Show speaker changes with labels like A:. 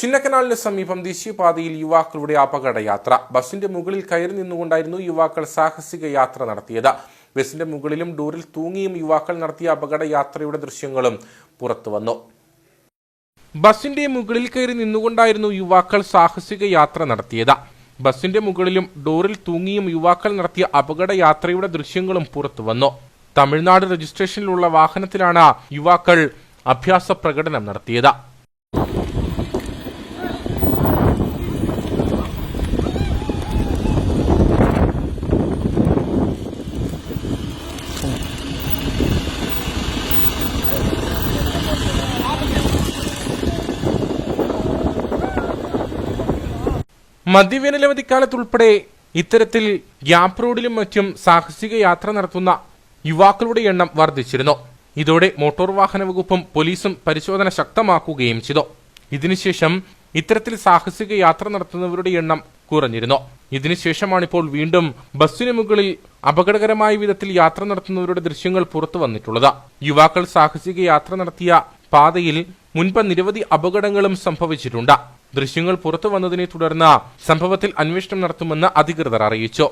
A: ചിന്നക്കനാലിന് സമീപം ദേശീയപാതയിൽ യുവാക്കളുടെ അപകടയാത്ര. ബസിന്റെ മുകളിൽ കയറി നിന്നുകൊണ്ടായിരുന്നു യുവാക്കൾ സാഹസിക യാത്ര നടത്തിയത്. ബസിന്റെ മുകളിലും ഡോറിൽ തൂങ്ങിയും യുവാക്കൾ നടത്തിയ അപകടയാത്രയുടെ ദൃശ്യങ്ങളും പുറത്തുവന്നു ബസിന്റെ മുകളിൽ കയറി നിന്നുകൊണ്ടായിരുന്നു യുവാക്കൾ സാഹസിക യാത്ര നടത്തിയത്. ബസിന്റെ മുകളിലും ഡോറിൽ തൂങ്ങിയും യുവാക്കൾ നടത്തിയ അപകടയാത്രയുടെ ദൃശ്യങ്ങളും പുറത്തുവന്നു തമിഴ്നാട് രജിസ്ട്രേഷനിലുള്ള വാഹനത്തിലാണ് യുവാക്കൾ അഭ്യാസ പ്രകടനം നടത്തിയത്. മദ്യവേനലവധിക്കാലത്തുൾപ്പെടെ ഇത്തരത്തിൽ ഗ്യാപ് റോഡിലും മറ്റും സാഹസിക യാത്ര നടത്തുന്ന യുവാക്കളുടെ എണ്ണം വർദ്ധിച്ചിരുന്നു. ഇതോടെ മോട്ടോർ വാഹന വകുപ്പും പോലീസും പരിശോധന ശക്തമാക്കുകയും ചെയ്തു. ഇതിനുശേഷം ഇത്തരത്തിൽ സാഹസിക യാത്ര നടത്തുന്നവരുടെ എണ്ണം കുറഞ്ഞിരുന്നു. ഇതിനുശേഷമാണ് ഇപ്പോൾ വീണ്ടും ബസ്സിന് മുകളിൽ അപകടകരമായ വിധത്തിൽ യാത്ര നടത്തുന്നവരുടെ ദൃശ്യങ്ങൾ പുറത്തു വന്നിട്ടുള്ളത്. യുവാക്കൾ സാഹസിക യാത്ര നടത്തിയ പാതയിൽ മുൻപ് നിരവധി അപകടങ്ങളും സംഭവിച്ചിട്ടുണ്ട്. ദൃശ്യങ്ങൾ പുറത്തു വന്നതിനെ തുടർന്ന് സംഭവത്തിൽ അന്വേഷണം നടത്തുമെന്ന് അധികൃതർ അറിയിച്ചു